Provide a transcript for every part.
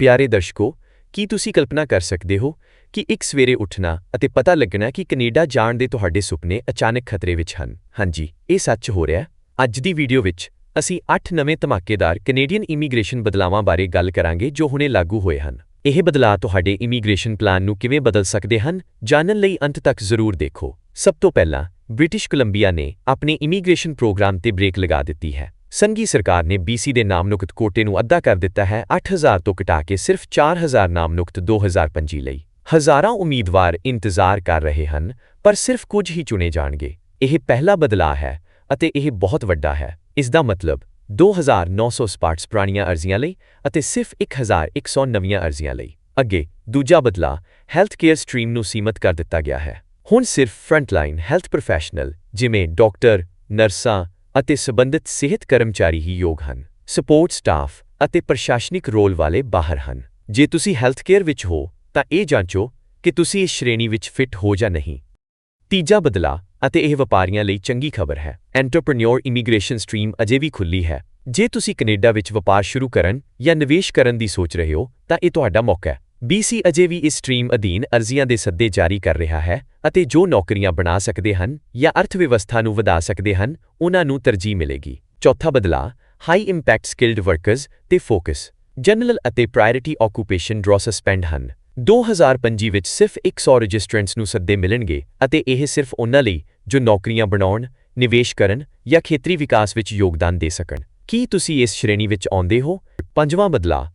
ਪਿਆਰੇ ਦਰਸ਼ਕੋ, ਕੀ ਤੁਸੀਂ ਕਲਪਨਾ ਕਰ ਸਕਦੇ ਹੋ ਕਿ ਇੱਕ ਸਵੇਰੇ ਉੱਠਣਾ ਅਤੇ ਪਤਾ ਲੱਗਣਾ ਕਿ ਕੈਨੇਡਾ ਜਾਣ ਦੇ ਤੁਹਾਡੇ ਸੁਪਨੇ ਅਚਾਨਕ ਖਤਰੇ ਵਿੱਚ ਹਨ? ਹਾਂਜੀ, ਇਹ ਸੱਚ ਹੋ ਰਿਹਾ ਅੱਜ ਦੀ ਵੀਡੀਓ ਵਿੱਚ ਅਸੀਂ 8 ਨਵੇਂ ਧਮਾਕੇਦਾਰ ਕੈਨੇਡੀਅਨ ਇਮੀਗ੍ਰੇਸ਼ਨ ਬਦਲਾਵਾਂ ਬਾਰੇ ਗੱਲ ਕਰਾਂਗੇ ਜੋ ਹੁਣੇ ਲਾਗੂ ਹੋਏ ਹਨ। ਇਹ ਬਦਲਾਅ ਤੁਹਾਡੇ ਇਮੀਗ੍ਰੇਸ਼ਨ ਪਲਾਨ ਨੂੰ ਕਿਵੇਂ ਬਦਲ ਸਕਦੇ ਹਨ, ਜਾਣਨ ਲਈ ਅੰਤ ਤੱਕ ਜ਼ਰੂਰ ਦੇਖੋ। ਸਭ ਤੋਂ ਪਹਿਲਾਂ ਬ੍ਰਿਟਿਸ਼ ਕੋਲੰਬੀਆ ਨੇ ਆਪਣੇ ਇਮੀਗ੍ਰੇਸ਼ਨ ਪ੍ਰੋਗਰਾਮ ਤੇ ਬ੍ਰੇਕ ਲਗਾ ਦਿੱਤੀ ਹੈ। ਸੰਘੀ ਸਰਕਾਰ ਨੇ BC ਦੇ ਨਾਮਨੁਕਤ ਕੋਟੇ ਨੂੰ ਅੱਧਾ ਕਰ ਦਿੱਤਾ ਹੈ 8000 ਤੋਂ ਘਟਾ ਕੇ ਸਿਰਫ 4000 ਨਾਮਨੁਕਤ 2025 ਲਈ। ਹਜ਼ਾਰਾਂ ਉਮੀਦਵਾਰ ਇੰਤਜ਼ਾਰ ਕਰ ਰਹੇ ਹਨ, ਪਰ ਸਿਰਫ ਕੁਝ ਹੀ ਚੁਣੇ ਜਾਣਗੇ। ਇਹ ਪਹਿਲਾ ਬਦਲਾਅ ਹੈ ਅਤੇ ਇਹ ਬਹੁਤ ਵੱਡਾ ਹੈ। ਇਸ ਦਾ ਮਤਲਬ 2967 ਪੁਰਾਣੀਆਂ ਅਰਜ਼ੀਆਂ ਲਈ ਅਤੇ ਸਿਰਫ 1100 ਨਵੀਆਂ ਅਰਜ਼ੀਆਂ ਲਈ। ਅੱਗੇ ਦੂਜਾ ਬਦਲਾਅ ਹੈਲਥ ਕੇਅਰ ਸਟਰੀਮ ਨੂੰ ਸੀਮਤ ਕਰ ਦਿੱਤਾ ਗਿਆ ਹੈ। ਹੁਣ ਸਿਰਫ ਫਰੰਟਲਾਈਨ ਹੈਲਥ ਪ੍ਰੋਫੈਸ਼ਨਲ ਜਿਵੇਂ ਡਾਕਟਰ, ਨਰਸਾਂ ਅਤੇ ਸਬੰਧਤ ਸਿਹਤ ਕਰਮਚਾਰੀ ਹੀ ਯੋਗ ਹਨ। ਸਪੋਰਟ ਸਟਾਫ ਅਤੇ ਪ੍ਰਸ਼ਾਸਨਿਕ ਰੋਲ ਵਾਲੇ ਬਾਹਰ ਹਨ। ਜੇ ਤੁਸੀਂ ਹੈਲਥ ਕੇਅਰ ਵਿੱਚ ਹੋ, ਤਾਂ ਇਹ ਜਾਂਚੋ ਕਿ ਤੁਸੀਂ ਇਸ ਸ਼੍ਰੇਣੀ ਵਿੱਚ ਫਿੱਟ ਹੋ ਜਾਂ ਨਹੀਂ। ਤੀਜਾ ਬਦਲਾਅ ਅਤੇ ਇਹ ਵਪਾਰੀਆਂ ਲਈ ਚੰਗੀ ਖਬਰ ਹੈ। ਐਂਟਰਪ੍ਰੀਨਿਓਰ ਇਮੀਗ੍ਰੇਸ਼ਨ ਸਟਰੀਮ ਅਜੇ ਵੀ ਖੁੱਲੀ ਹੈ। ਜੇ ਤੁਸੀਂ ਕੈਨੇਡਾ ਵਿੱਚ ਵਪਾਰ ਸ਼ੁਰੂ ਕਰਨ ਜਾਂ ਨਿਵੇਸ਼ ਕਰਨ ਦੀ ਸੋਚ ਰਹੇ ਹੋ, ਤਾਂ ਇਹ ਤੁਹਾਡਾ ਮੌਕਾ ਹੈ। BC ਅਜੇ ਵੀ ਇਸ ਸਟਰੀਮ ਅਧੀਨ ਅਰਜ਼ੀਆਂ ਦੇ ਸੱਦੇ ਜਾਰੀ ਕਰ ਰਿਹਾ ਹੈ ਅਤੇ ਜੋ ਨੌਕਰੀਆਂ ਬਣਾ ਸਕਦੇ ਹਨ ਜਾਂ ਅਰਥ ਵਿਵਸਥਾ ਨੂੰ ਵਧਾ ਸਕਦੇ ਹਨ, ਉਹਨਾਂ ਨੂੰ ਤਰਜੀਹ ਮਿਲੇਗੀ। ਚੌਥਾ ਬਦਲਾਅ ਹਾਈ ਇੰਪੈਕਟ ਸਕਿਲਡ ਵਰਕਰਸ ਤੇ ਫੋਕਸ ਜਨਰਲ ਅਤੇ ਪ੍ਰਾਇੋਰਟੀ ਆਕੂਪੇਸ਼ਨ ਡਰਾ ਸਸਪੈਂਡ ਹਨ। 2025 ਵਿੱਚ ਸਿਰਫ 100 ਰਜਿਸਟਰੈਂਟਸ ਨੂੰ ਸੱਦੇ ਮਿਲਣਗੇ ਅਤੇ ਇਹ ਸਿਰਫ ਉਹਨਾਂ ਲਈ ਜੋ ਨੌਕਰੀਆਂ ਬਣਾਉਣ, ਨਿਵੇਸ਼ ਕਰਨ ਜਾਂ ਖੇਤਰੀ ਵਿਕਾਸ ਵਿੱਚ ਯੋਗਦਾਨ ਦੇ ਸਕਣ। ਕੀ ਤੁਸੀਂ ਇਸ ਸ਼੍ਰੇਣੀ ਵਿੱਚ ਆਉਂਦੇ ਹੋ? ਪੰਜਵਾਂ ਬਦਲਾਅ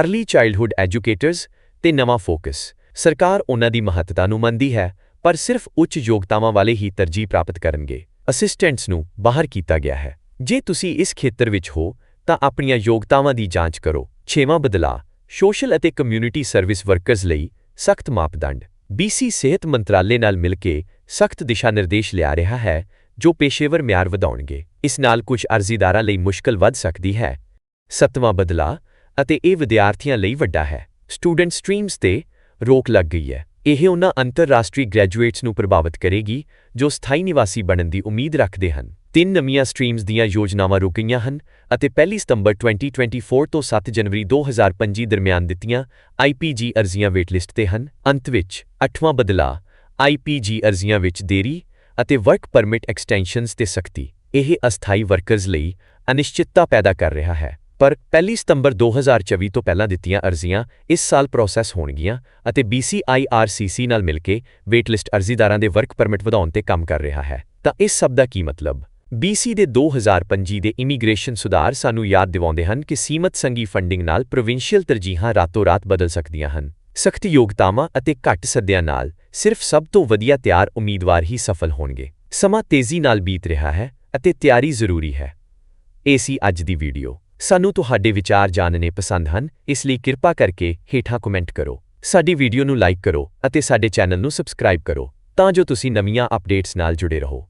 ਅਰਲੀ ਚਾਈਲਡਹੁੱਡ ਐਜੂਕੇਟਰਸ ਤੇ ਨਵਾਂ ਫੋਕਸ। ਸਰਕਾਰ ਉਹਨਾਂ ਦੀ ਮਹੱਤਤਾ ਨੂੰ ਮੰਨਦੀ ਹੈ, ਪਰ ਸਿਰਫ ਉੱਚ ਯੋਗਤਾਵਾਂ ਵਾਲੇ ਹੀ ਤਰਜੀਹ ਪ੍ਰਾਪਤ ਕਰਨਗੇ। ਅਸਿਸਟੈਂਟਸ ਨੂੰ ਬਾਹਰ ਕੀਤਾ ਗਿਆ ਹੈ। ਜੇ ਤੁਸੀਂ ਇਸ ਖੇਤਰ ਵਿੱਚ ਹੋ, ਤਾਂ ਆਪਣੀਆਂ ਯੋਗਤਾਵਾਂ ਦੀ ਜਾਂਚ ਕਰੋ। ਛੇਵਾਂ ਬਦਲਾਅ, ਸੋਸ਼ਲ ਅਤੇ ਕਮਿਊਨਿਟੀ ਸਰਵਿਸ ਵਰਕਰਸ ਲਈ ਸਖਤ ਮਾਪਦੰਡ। ਬੀਸੀ ਸਿਹਤ ਮੰਤਰਾਲੇ ਨਾਲ ਮਿਲ ਕੇ ਸਖਤ ਦਿਸ਼ਾ ਨਿਰਦੇਸ਼ ਲਿਆ ਰਿਹਾ ਹੈ, ਜੋ ਪੇਸ਼ੇਵਰ ਮਿਆਰ ਵਧਾਉਣਗੇ। ਇਸ ਨਾਲ ਕੁਝ ਅਰਜ਼ੀਦਾਰਾਂ ਲਈ ਮੁਸ਼ਕਲ ਵੱਧ ਸਕਦੀ ਹੈ। ਸੱਤਵਾਂ ਬਦਲਾਅ, ਅਤੇ ਇਹ ਵਿਦਿਆਰਥੀਆਂ ਲਈ ਵੱਡਾ ਹੈ। ਸਟੂਡੈਂਟ ਸਟਰੀਮਸ ਤੇ ਰੋਕ ਲੱਗ ਗਈ ਹੈ। ਇਹ ਉਹਨਾਂ ਅੰਤਰਰਾਸ਼ਟਰੀ ਗ੍ਰੈਜੂਏਟਸ ਨੂੰ ਪ੍ਰਭਾਵਿਤ ਕਰੇਗੀ, ਜੋ ਸਥਾਈ ਨਿਵਾਸੀ ਬਣਨ ਦੀ ਉਮੀਦ ਰੱਖਦੇ ਹਨ। ਤਿੰਨ ਨਵੀਆਂ ਸਟਰੀਮਸ ਦੀਆਂ ਯੋਜਨਾਵਾਂ ਰੁਕ ਗਈਆਂ ਹਨ ਅਤੇ 1 ਸਤੰਬਰ 2024 ਤੋਂ 7 ਜਨਵਰੀ 2025 ਦਰਮਿਆਨ ਦਿੱਤੀਆਂ IPG ਅਰਜ਼ੀਆਂ ਵੇਟਲਿਸਟ ਤੇ ਹਨ। ਅੰਤ ਵਿੱਚ ਅੱਠਵਾਂ ਬਦਲਾਅ IPG ਅਰਜ਼ੀਆਂ ਵਿੱਚ ਦੇਰੀ ਅਤੇ ਵਰਕ ਪਰਮਿਟ ਐਕਸਟੈਂਸ਼ਨਸ ਤੇ ਸਖਤੀ। ਇਹ ਅਸਥਾਈ ਵਰਕਰਜ਼ ਲਈ ਅਨਿਸ਼ਚਿਤਤਾ ਪੈਦਾ ਕਰ ਰਿਹਾ ਹੈ। ਪਰ 1 ਸਤੰਬਰ 2024 ਤੋਂ ਪਹਿਲਾਂ ਦਿੱਤੀਆਂ ਅਰਜ਼ੀਆਂ ਇਸ ਸਾਲ ਪ੍ਰੋਸੈਸ ਹੋਣਗੀਆਂ ਅਤੇ BCIRCC ਨਾਲ ਮਿਲ ਕੇ ਵੇਟਲਿਸਟ ਅਰਜ਼ੀਦਾਰਾਂ ਦੇ ਵਰਕ ਪਰਮਿਟ ਵਧਾਉਣ ਤੇ ਕੰਮ ਕਰ ਰਿਹਾ ਹੈ। ਤਾਂ ਇਸ ਸਭ ਦਾ ਕੀ ਮਤਲਬ? BC ਦੇ 2025 ਦੇ ਇਮੀਗ੍ਰੇਸ਼ਨ ਸੁਧਾਰ ਸਾਨੂੰ ਯਾਦ ਦਿਵਾਉਂਦੇ ਹਨ ਕਿ ਸੀਮਤ ਸੰਗੀ ਫੰਡਿੰਗ ਨਾਲ ਪ੍ਰੋਵਿੰਸ਼ੀਅਲ ਤਰਜੀਹਾਂ ਰਾਤੋਂ-ਰਾਤ ਬਦਲ ਸਕਦੀਆਂ ਹਨ। ਸਖਤ ਯੋਗਤਾਵਾਂ ਅਤੇ ਘੱਟ ਸੱਦਿਆਂ ਨਾਲ ਸਿਰਫ ਸਭ ਤੋਂ ਵਧੀਆ ਤਿਆਰ ਉਮੀਦਵਾਰ ਹੀ ਸਫਲ ਹੋਣਗੇ। ਸਮਾਂ ਤੇਜ਼ੀ ਨਾਲ ਬੀਤ ਰਿਹਾ ਹੈ ਅਤੇ ਤਿਆਰੀ ਜ਼ਰੂਰੀ ਹੈ। ਇਹ ਸੀ ਅੱਜ ਦੀ ਵੀਡੀਓ। ਸਾਨੂੰ ਤੁਹਾਡੇ ਵਿਚਾਰ ਜਾਣਨੇ ਪਸੰਦ ਹਨ, ਇਸ ਲਈ ਕਿਰਪਾ ਕਰਕੇ ਹੇਠਾਂ ਕਮੈਂਟ ਕਰੋ। ਸਾਡੀ ਵੀਡੀਓ ਨੂੰ ਲਾਈਕ ਕਰੋ ਅਤੇ ਸਾਡੇ ਚੈਨਲ ਨੂੰ ਸਬਸਕ੍ਰਾਈਬ ਕਰੋ, ਤਾਂ ਜੋ ਤੁਸੀਂ ਨਵੀਆਂ ਅਪਡੇਟਸ ਨਾਲ ਜੁੜੇ ਰਹੋ।